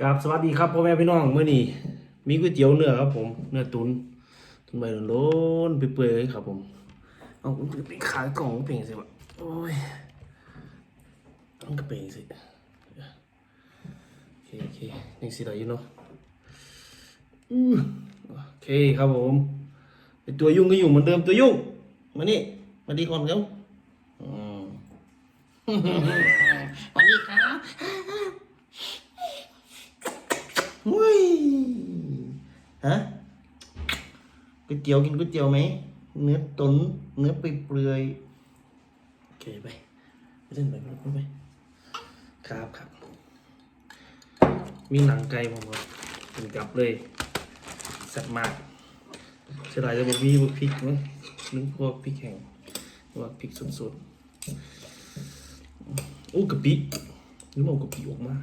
กับสวัสดีครับพ่อแม่พี่น้องเมื่อนี้มีก๋วยเตี๋ยวเนื้อครับผมเนื้อตุนตุนใบโล้นๆเปื่อยๆครับผมเอาไปขายกล่องเพ่งสิวะโอ้ยมันก็เพ่งสิโอเคโอเคยังสิได้อยู่เนาะโอเคครับผมไอ้ตัวยุ่งก็อยู่เหมือนเดิมตัวยุ่งมานี่มาดีก่อนเร็วอืมสวัสดีครับ อุ้ยฮะก๋วยเตี๋ยวกินก๋วยเตี๋ยวไหมเนื้อตุนเนื้อปเปลือยโอเคไปไปเล่นไปไปไปไปครับครับ มีหนังไก่ผมครับกินกลับเลยแซ่บมากเสียดายจะบอกมีพวกพริกไหมนึกพวกพริกแห้งว่าพริกสดๆโอ้กะปินึกว่ากะปิออกมา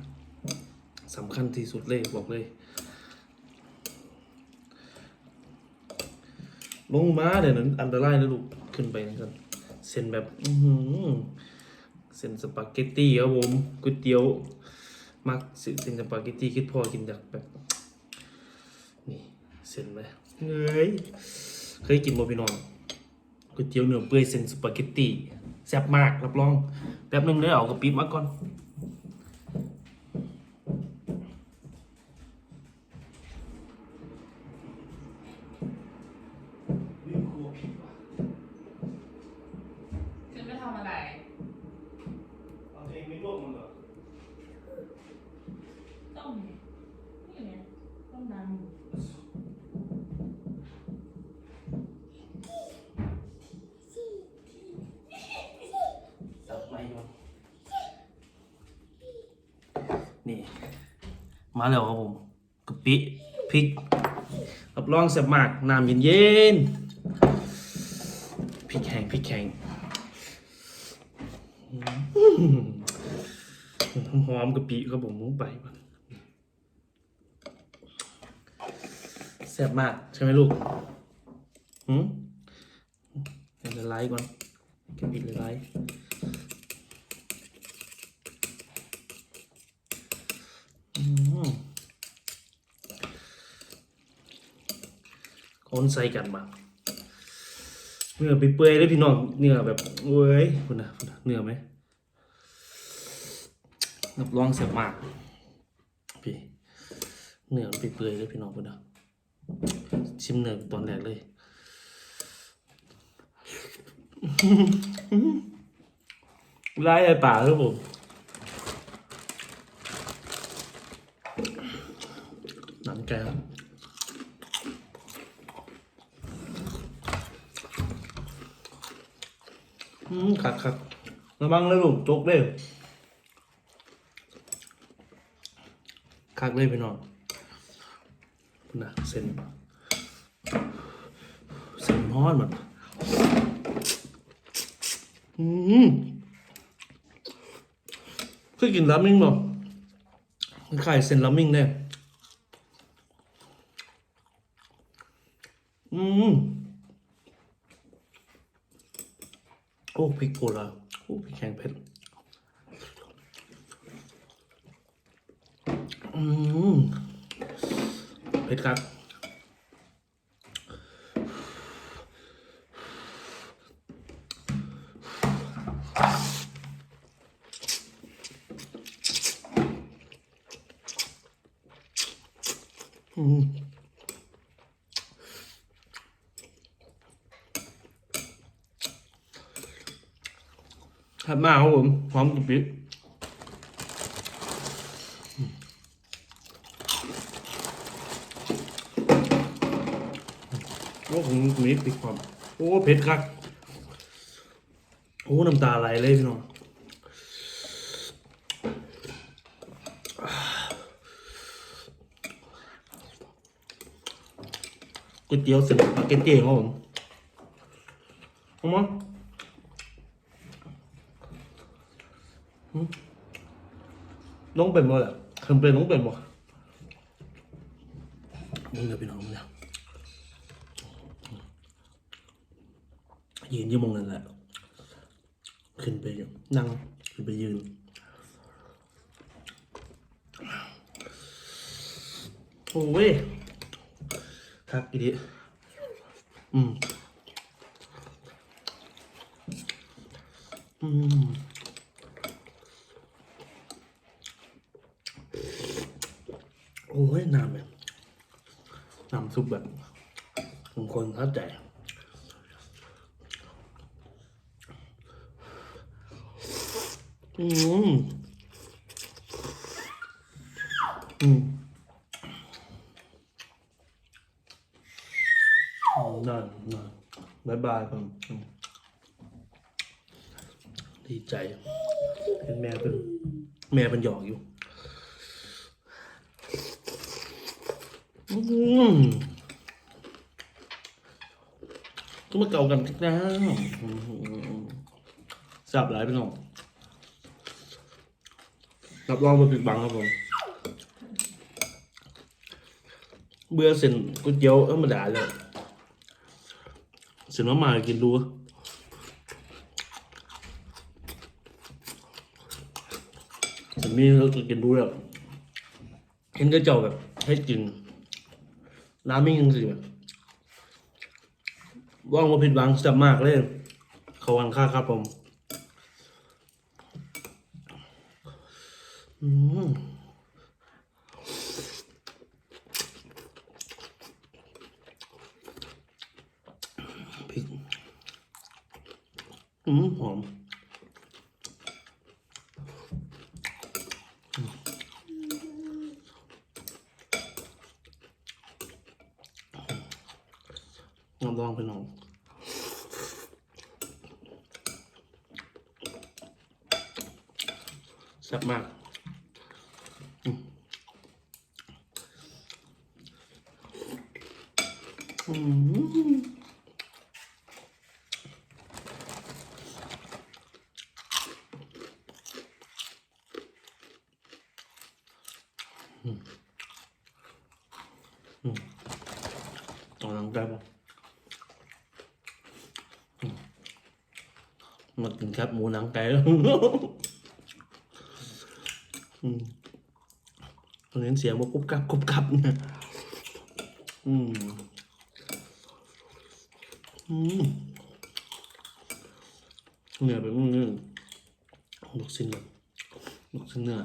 สำคัญที่สุดเลยบอกเลย ลงมาเดี๋ยวนั้นอันตรายนะลูกขึ้นไปนะกันเส้นแบบเส้นสปาเกตตี้ครับผมก๋วยเตี๋ยวมักเส้นสปาเกตตี้คิดพ่อกินจากแบบนี่เส้นไหมเฮ้ยเคยกินบ่พี่น้องก๋วยเตี๋ยวเนื้อเปื่อยเส้นสปาเกตตี้แซ่บมากรับรองแป๊บนึงเด้อเอากระปิบมาก่อน นี่ มาแล้วครับผมกะปิพริกรับรองแซ่บมากน้ำเย็นๆพริกแห้งพริกแห้งหอมกะปิครับผมมุ้งไปแซ่บมากใช่ไหมลูกหืมเดี๋ยวละลายก่อนกะปิเละลาย อืมค นใส่กันมาเนื้อไปเปื่อยเลยพี่น้องเนื้อแบบเว้ยคุณนะคุณนะเนื้อไหมรับรองเสียมากพี่เนื้อมันไปเปื่อยเลยพี่น้องคุณนะชิมเนื้อตอนแรกเลยไล่ไอ้ป่าครับผมหนังแกครับ อืมคักคักระวังเลยลูกจกเลยคักเลยพี่น้องนะเส้นเส้นฮ้อนหมดอืมเคยกินรามิงบ่คล้ายเส้นรามิงเนี่ยอืม โอ้พริกโกลาโอ้พริกแห้งเผ็ดอืมเผ็ดครับอืม ถัดมาครับผมพร้อมกับพริกโอ้ผมมีพริกความโอ้เผ็ดครับโอ้น้ำตาไหลเลยพี่น้องก๋วยเตี๋ยวเสร็จปาเกตตี้ครับผมเอามา น้องเป็นบ่แหละเคยเป็นน้องเป็นบ่มึงเนี่ยพี่น้องมึงเนี่ยยืนยี่มองนั่นแหละ ขึ้นไปนั่งขึ้นไปยืนโอ้เว้ยคักอีดีอืมอืม อ้ยน้ำแบบน้ำซุปแบบบางคนเข้าใจอืมอืมนั่นนั่นบายบายครับอืมดีใจเห็นแม่เป็นแม่เป็นหยอกอยู่ อืม ก็มาเก่ากันกันนะสับหลายไปหน่อยรับรองมาปิดบังครับผม เบื่อเส้นก๋วยเตี๋ยวธรรมดาเลยเส้นมาม่ากินดูเส้นนี้เรากินดูแล้วเห็นก็เจ้าแบบให้กิน น้ำมิ่งยังสิแบบว่างว่าผิดหวังจับมากเลย เขาวันค่าครับผมอืมพริกอืมหอม ลองลองไปลองแซ่บมากอืมอืมอืมอืมออกกำลังกายปะ มากินครับหมูหนังไก่แล้วอืมตอนนี้เสียงว่ากรุบกรับกรุบกรับเนี่ยอืมอืมเนื้อแบบนี้ลูกชิ้นแบบลูกชิ้นเนื้อ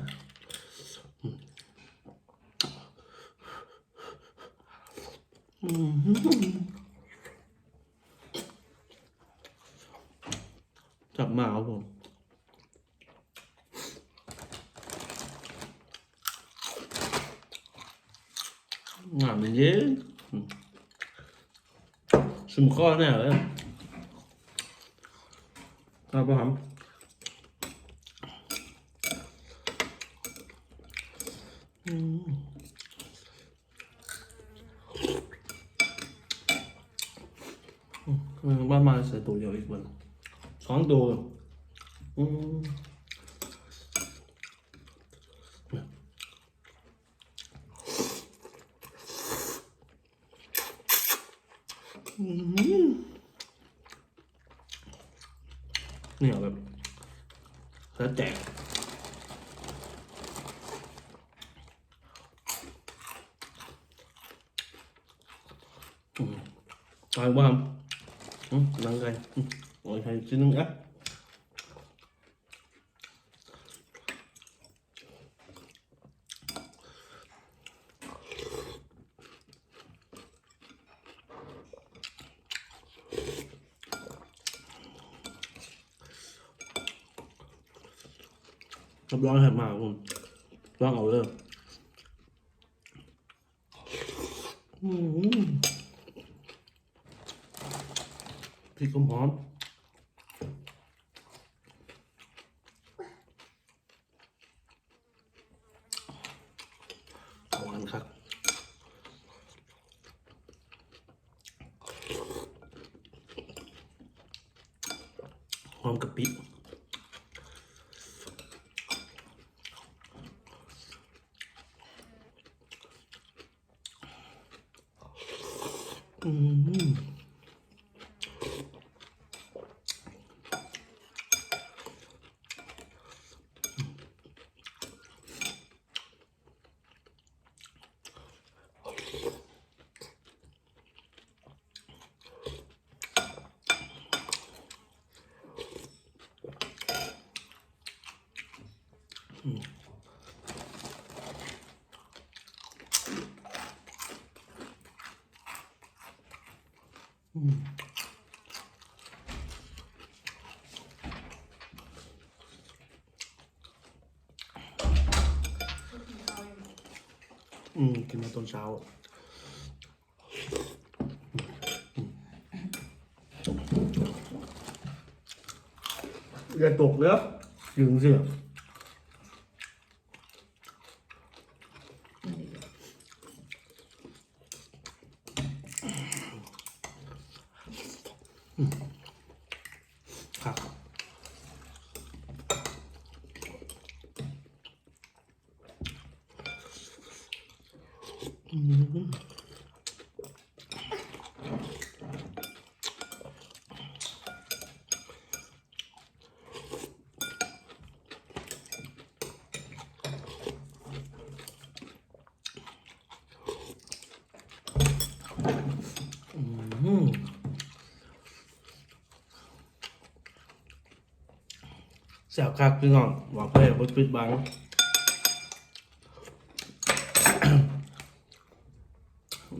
อืม กลับมาครับผมหนามเย็นซึมข้อแน่เลยครับผมอืมาเสียตัวเดี，慢慢写都有一น。 2 ตัวอืมเนี่ยแบบแล้วแจกอร่อยว่าอืมลังไง อะรับรองให้มาคุณลองเอาเลยอืมพริ กันครับหอมกะปิ อืมห อืม กินมาตอนเช้าอย่าตกเลยยืงเสีย แสบคักพี่น้องบอกเลยบดปิดบัง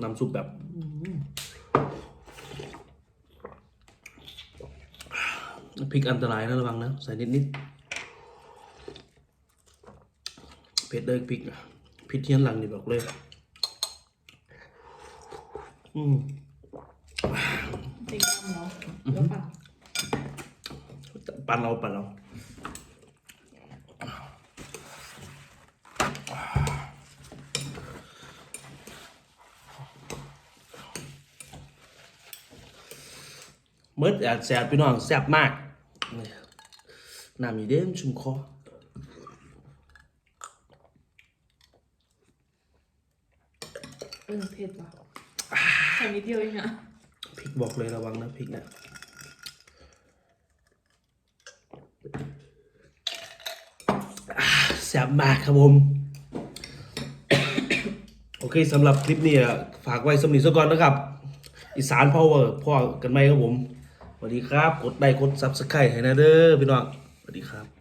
น้ำซุปแบบพริกอันตรายนะระวังนะ ใส่นิดนิดๆเผ็ดเลยพริกอะพริกเทียนหลังนี่บอกเลยอืมจริงจังเหรอแล้วปั่นปั่นเราปั่นเรา เมื่อแอดแสบพี่น้องแสบมากนี่น้ำมีเด้มชุ่มคอเออเผ็ดว่ะใส่นิดเดียวเองอะพริกบอกเลยระวังนะพริกเนะอ่าแสบมากครับผม โอเคสำหรับคลิปนี้อะฝากไว้สำนีซะก่อนนะครับ อีสานพาวเวอร์พ่อกันไหมครับผม สวัสดีครับ กดไลค์กดซับสไครต์ให้นะเด้อพี่น้องสวัสดีครับ